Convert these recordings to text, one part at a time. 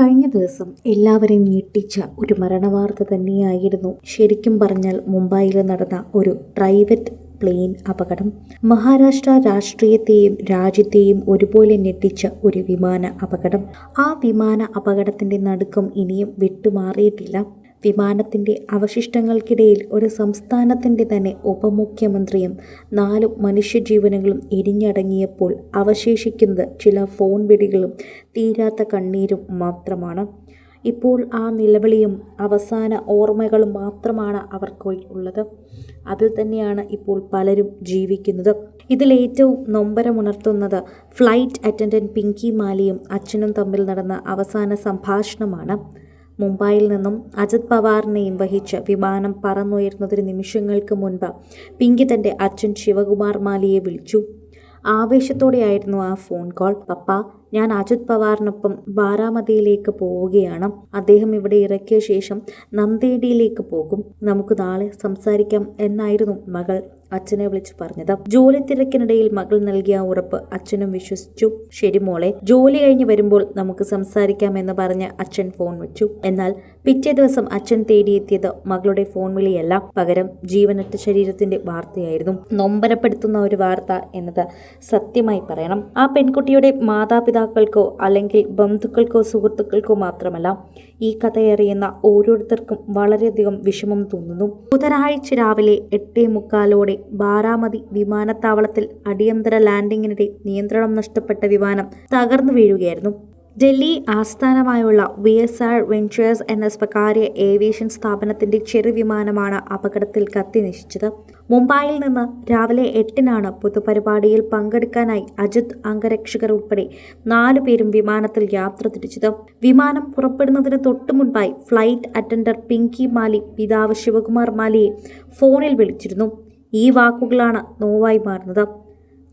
കഴിഞ്ഞ ദിവസം എല്ലാവരെയും ഞെട്ടിച്ച ഒരു മരണവാർത്ത തന്നെയായിരുന്നു ശരിക്കും പറഞ്ഞാൽ മുംബൈയിൽ നടന്ന ഒരു പ്രൈവറ്റ് പ്ലെയിൻ അപകടം. മഹാരാഷ്ട്ര രാഷ്ട്രീയത്തെയും രാജ്യത്തെയും ഒരുപോലെ ഞെട്ടിച്ച ഒരു വിമാന അപകടം. ആ വിമാന അപകടത്തിന്റെ നടുക്കം ഇനിയും വിട്ടുമാറിയിട്ടില്ല. വിമാനത്തിന്റെ അവശിഷ്ടങ്ങൾക്കിടയിൽ ഒരു സംസ്ഥാനത്തിന്റെ തന്നെ ഉപമുഖ്യമന്ത്രിയും നാല് മനുഷ്യജീവനുകളും എരിഞ്ഞടങ്ങിയപ്പോൾ അവശേഷിക്കുന്നത് ചില ഫോൺ വിളികളും തീരാത്ത കണ്ണീരും മാത്രമാണ്. ഇപ്പോൾ ആ നിലവിളിയും അവസാന ഓർമ്മകളും മാത്രമാണ് അവർക്ക് ഉള്ളത്. അതിൽ തന്നെയാണ് ഇപ്പോൾ പലരും ജീവിക്കുന്നത്. ഇതിലേറ്റവും നൊമ്പരമുണർത്തുന്നത് ഫ്ലൈറ്റ് അറ്റൻഡന്റ് പിങ്കി മാലിയും അച്ഛനും തമ്മിൽ നടന്ന അവസാന സംഭാഷണമാണ്. മുംബൈയിൽ നിന്നും അജിത് പവാറിനെയും വഹിച്ച് വിമാനം പറന്നുയരുന്നതിന് നിമിഷങ്ങൾക്ക് മുൻപ് പിങ്കി തന്റെ അച്ഛൻ ശിവകുമാർ മാലിയെ വിളിച്ചു. ആവേശത്തോടെയായിരുന്നു ആ ഫോൺ കോൾ. പപ്പ ഞാൻ അജിത് പവാറിനൊപ്പം ബാരാമതിയിലേക്ക് പോവുകയാണ്. അദ്ദേഹം ഇവിടെ ഇറക്കിയ ശേഷം നന്ദേടിയിലേക്ക് പോകും. നമുക്ക് നാളെ സംസാരിക്കാം എന്നായിരുന്നു മകൾ അച്ഛനെ വിളിച്ചു പറഞ്ഞത്. ജോലി തിരക്കിനിടയിൽ മകൾ നൽകിയ ഉറപ്പ് അച്ഛനും വിശ്വസിച്ചു. ശരി മോളെ ജോലി കഴിഞ്ഞ് വരുമ്പോൾ നമുക്ക് സംസാരിക്കാം എന്ന് പറഞ്ഞ് അച്ഛൻ ഫോൺ വെച്ചു. എന്നാൽ പിറ്റേ ദിവസം അച്ഛൻ തേടിയെത്തിയത് മകളുടെ ഫോൺ വിളിയല്ല. പകരം ജീവനറ്റ ശരീരത്തിന്റെ വാർത്തയായിരുന്നു. നൊമ്പരപ്പെടുത്തുന്ന ഒരു വാർത്ത എന്നത് സത്യമായി പറയണം. ആ പെൺകുട്ടിയുടെ മാതാപിതാക്കൾക്കോ അല്ലെങ്കിൽ ബന്ധുക്കൾക്കോ സുഹൃത്തുക്കൾക്കോ മാത്രമല്ല ഈ കഥയറിയുന്ന ഓരോരുത്തർക്കും വളരെയധികം വിഷമം തോന്നുന്നു. ബുധനാഴ്ച രാവിലെ എട്ടേ മുക്കാലോടെ ബാരാമതി വിമാനത്താവളത്തിൽ അടിയന്തര ലാൻഡിങ്ങിനിടെ നിയന്ത്രണം നഷ്ടപ്പെട്ട വിമാനം തകർന്നു വീഴുകയായിരുന്നു. ഡൽഹി ആസ്ഥാനമായുള്ള വി എസ് ആർ വെഞ്ചേഴ്സ് എന്ന സ്വകാര്യ ഏവിയേഷൻ സ്ഥാപനത്തിന്റെ ചെറു വിമാനമാണ് അപകടത്തിൽ കത്തി നശിച്ചത്. മുംബൈയിൽ നിന്ന് രാവിലെ എട്ടിനാണ് പൊതുപരിപാടിയിൽ പങ്കെടുക്കാനായി അജിത് അംഗരക്ഷകർ ഉൾപ്പെടെ നാലു പേരും വിമാനത്തിൽ യാത്ര തിരിച്ചത്. വിമാനം പുറപ്പെടുന്നതിന് തൊട്ടു മുൻപായി ഫ്ലൈറ്റ് അറ്റൻഡർ പിങ്കി മാലി പിതാവ് ശിവകുമാർ മാലിയെ ഫോണിൽ വിളിച്ചിരുന്നു. ഈ വാക്കുകളാണ് നോവായി മാറുന്നത്.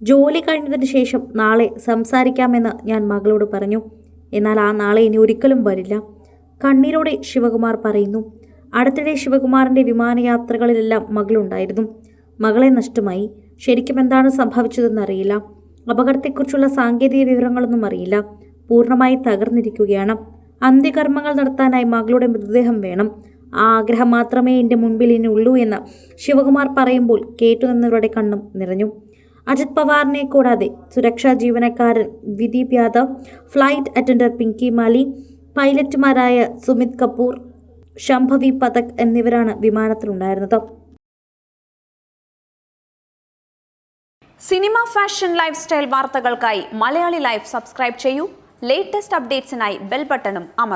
ജോലി കഴിഞ്ഞതിന് ശേഷം നാളെ സംസാരിക്കാമെന്ന് ഞാൻ മകളോട് പറഞ്ഞു. എന്നാൽ ആ നാളെ ഇനി ഒരിക്കലും വരില്ല. കണ്ണീരോടെ ശിവകുമാർ പറയുന്നു അടുത്തിടെ ശിവകുമാറിന്റെ വിമാനയാത്രകളിലെല്ലാം മകളുണ്ടായിരുന്നു. മകളെ നഷ്ടമായി. ശരിക്കും എന്താണ് സംഭവിച്ചതെന്നറിയില്ല. അപകടത്തെക്കുറിച്ചുള്ള സാങ്കേതിക വിവരങ്ങളൊന്നും അറിയില്ല. പൂർണമായി തകർന്നിരിക്കുകയാണ്. അന്ത്യകർമ്മങ്ങൾ നടത്താനായി മകളുടെ മൃതദേഹം വേണം. ആ ആഗ്രഹം മാത്രമേ എന്റെ മുൻപിൽ ഇനി ഉള്ളൂ എന്ന് ശിവകുമാർ പറയുമ്പോൾ കേട്ടുനിന്നവരുടെ കണ്ണും നിറഞ്ഞു. അജിത് പവാറിനെ കൂടാതെ സുരക്ഷാ ജീവനക്കാരൻ വിദീപ് യാദവ് ഫ്ലൈറ്റ് അറ്റൻഡർ പിങ്കി മാലി പൈലറ്റുമാരായ സുമിത് കപൂർ ശംഭവി പതക് എന്നിവരാണ് വിമാനത്തിലുണ്ടായിരുന്നത്. സിനിമ ഫാഷൻ ലൈഫ് സ്റ്റൈൽ വാർത്തകൾക്കായി മലയാളി ലൈഫ് സബ്സ്ക്രൈബ് ചെയ്യൂ. ലേറ്റസ്റ്റ് അപ്ഡേറ്റ്സിനായി ബെൽ ബട്ടണും അമർ